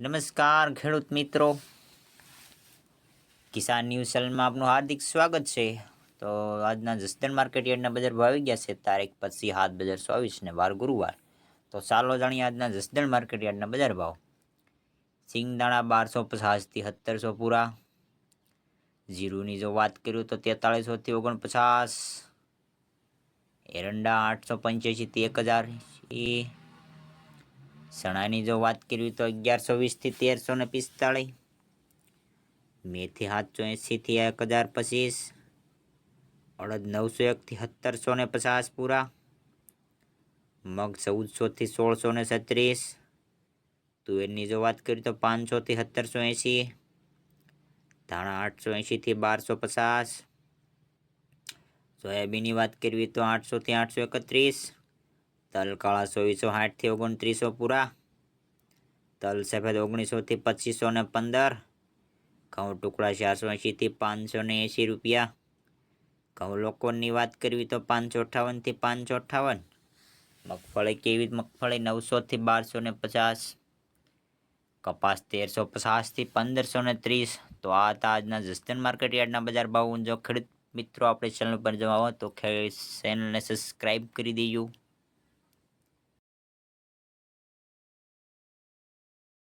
નમસ્કાર, ખેડૂત મિત્રો. કિસાન ન્યૂઝ ચેનલમાં આપનું હાર્દિક સ્વાગત છે. તો આજના જસદણ માર્કેટ યાર્ડના બજાર ભાવ આવી ગયા છે. તારીખ પચીસ સાત બજાર ચોવીસ ને વાર ગુરુવાર. તો ચાલો જાણીએ આજના જસદણ માર્કેટ યાર્ડના બજાર ભાવ. સિંગદાણા બારસો પચાસથી સત્તરસો પૂરા. જીરુની જો વાત કર્યું તો તેતાળીસોથી ઓગણપચાસ. એરંડા આઠસો પંચ્યાસીથી એક હજાર. એ ચણાની જો વાત કરવી તો અગિયારસો વીસથી તેરસો ને પિસ્તાળીસ. મેથી સાતસો એંસીથી એક હજાર પચીસ. અડદ નવસો એકથી સત્તરસો ને પચાસ પૂરા. મગ ચૌદસોથી સોળસો ને છત્રીસ. તુવેરની જો વાત કરીએ તો પાંચસોથી સત્તરસો એંસી. ધાણા આઠસો એંશીથી બારસો પચાસ. સોયાબીનની વાત કરવી તો આઠસોથી આઠસો એકત્રીસ. તલ કાળા ચોવીસો સાઠથી ઓગણત્રીસો પૂરા. તલ સફેદ ઓગણીસોથી પચીસો ને પંદર. ઘઉં ટુકડા ચારસો એંશીથી પાંચસો ને એંશી રૂપિયા. ઘઉં લોકોની વાત કરવી તો પાંચસો અઠ્ઠાવનથી પાંચસો અઠ્ઠાવન મગફળી કેવી મગફળી? નવસોથી બારસો ને પચાસ. કપાસ તેરસો પચાસથી પંદરસો ને ત્રીસ. તો આ હતા આજના જસ્તન માર્કેટ યાર્ડના બજાર ભાવ. જો ખેડૂત મિત્રો આપણે ચેનલ પર જવા હો તો ચેનલને સબસ્ક્રાઈબ કરી દેજો.